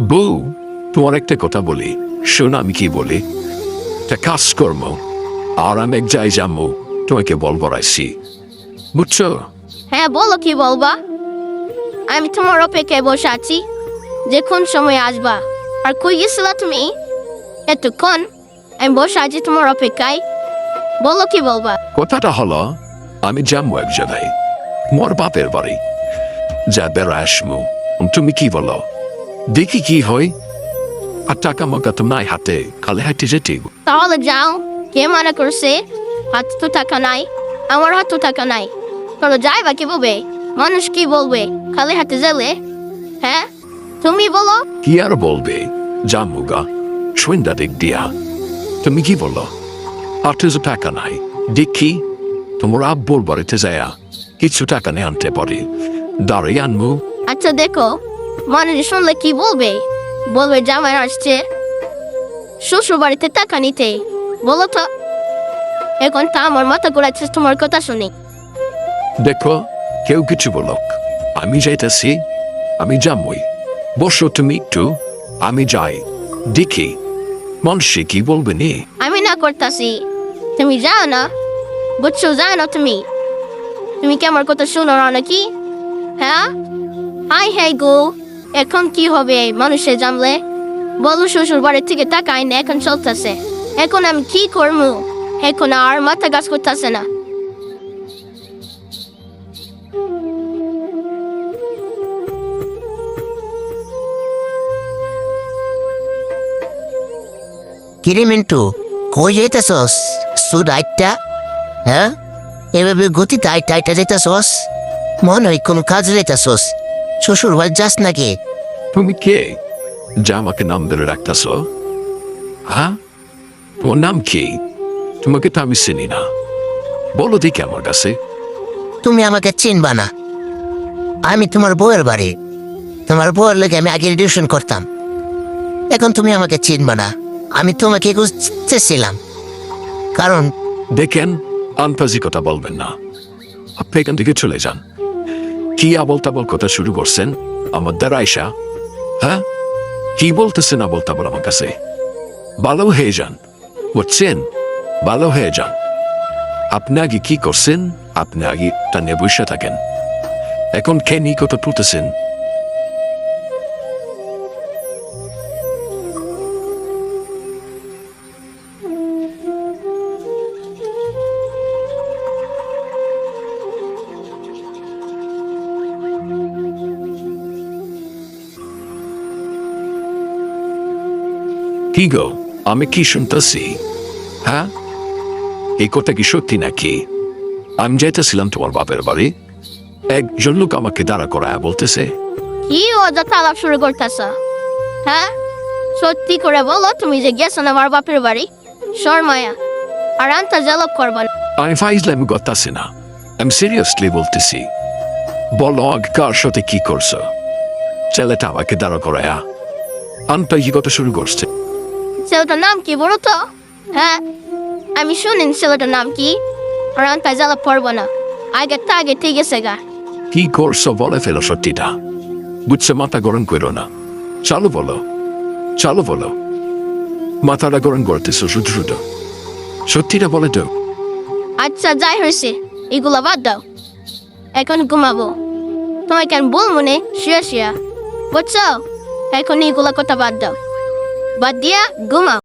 বউ তোমার একটা কথা বলি। শোন আমি কি বলি। একটা কাজ কর্ম আর আমি এক যাই যাব তোমাকে বলব রাইছি বুঝছ? হ্যাঁ বলো কি বলবা? আমি তোমার অপেক্ষায় বসে আছি যে কোন সময় আসবা। আর কই গেছিলা তুমি? এতক্ষণ আমি বসে আছি তোমার অপেক্ষায়। বলো কি বলবা? কথাটা হলো আমি যাব এক জায়গায় মোর বাপের বাড়ি। যা বেড়া আসমু তুমি কি বলো? দেখি কি হয়। আর টাকা মাকা তো নাই হাতে খালি হাঁটে যেতে তাহলে যাও কে মানা করছে? হাত তো টাকা নাই আমার হাত তো টাকা নাই। তাহলে যাই বা কি বলবে? মানুষ কি বলবে? খালি হাতে গেলে? হ্যাঁ? তুমি বলো। কি আর বলবে? জামুগা সন্ধ্যা দিক দিয়া। তুমি কি বলো? হাতে যে টাকা নাই। দেখি তোমার আব্বুর বাড়িতে যায়া কিছু টাকা নিয়ে আনতে পারি। দাঁড়িয়ে আনব। আচ্ছা দেখো। মানুষ শুনলে কি বলবে? বলবে জামাই আসছে। শ্বশুর বাড়িতে টাকা নিতে। বলো তো এখন তা আমার মাথা ঘুরাচ্ছে তোমার কথা শুনি। দেখো কেউ কিছু বলক। আমি যাইতেছি আমি যামই। বসো তুমি একটু আমি যাই। দেখি মানুষে কি বলবে নি? আমি না করতাছি। তুমি যাও না। বুঝছ যাও না তুমি। তুমি কি আমার কথা শুনো না নাকি? হ্যাঁ? হাই হাই গো। এখন কি হবে এই মানুষে জানলে? বলো শ্বশুর বাড়ির থেকে টাকা আইনে এখন চলতেছে। এখন আমি কি করব এখন আর মাথা গাছ করতেছে না। কিরে মিন্টু, কই যাইতেছস? সুদ আইটটা? হ্যাঁ? এভাবে গতিতে আইটা আইটা যাইতেছস? মনে হয় কোনো কাজ যাইতেছস। শ্বশুর বাড়ি যাস নাকি? তুমি কে? যা আমাকে নাম ধরে রাখতেছ। হ্যাঁ? তোমার নাম কি? তোমাকে তো আমি চিনি না। বলো দেখি আমার কাছে। তুমি আমাকে চিনবা না। আমি তোমার বউয়ের বাড়ি। তোমার বউয়ের লেগে আমি আগে টিউশন করতাম। এখন তুমি আমাকে চিনবা না। আমি তোমাকে খুঁজতেছিলাম। কারণ দেখেন আনফাজি কথা বলবেন না। আপনি এখান থেকে চলে যান। কি আবল তাবল কথা শুরু করছেন? আমার দ্বারা আয়সা হ্যাঁ? কি বলতেছেন আবল তাবল আমার কাছে? ভালো হয়ে যান। বুঝছেন? ভালো হয়ে যান। আপনি আগে কি করছেন? আপনি আগে তা নিয়ে বসে থাকেন। এখন খেয়ে নিয়ে কথা তুলতেছেন। কি গো আমি কি শুনতেছি? হ্যাঁ? এই কথা কি সত্যি নাকি? আমি যাইতেছিলাম তোমার বাপের বাড়ি। একজন লোক আমাকে দাঁড়া করায় বলতেছে। কি অযথা আলাপ শুরু করতেছ? হ্যাঁ? সত্যি করে বলো তুমি যে গেছো না আমার বাপের বাড়ি? শর্মায়া আর আনতা জালক করবা না। আমি ফাইজলামি করতেছি না। আমি সিরিয়াসলি বলতেছি। বলো আগে কার সাথে কি করছ? ছেলেটা আমাকে দাঁড়া করায়া। আনটা কি কথা শুরু করছে? ছেলেটার নাম কি বলো তো? হ্যাঁ আমি শুনিন ছেলেটার নাম কি। আর আনতা জ্বালা পড়ব না। আগে তা আগে ঠিক আছে গা। কি করছ বলে ফেলো সত্যিটা। বুঝছে মাথা গরম করো না। চালু বলো। চালু বলো। মাথাটা গরম করতেছো শুধু শুধু। সত্যিটা বলে তো আচ্ছা যাই হয়েছে। এগুলা বাদ দাও। এখন ঘুমাবো। তোমায় কেন বলব নে? শুয়া শুয়া। বুঝছ? এখন এগুলা কথা বাদ দাও। বাদ দিয়া ঘুমাও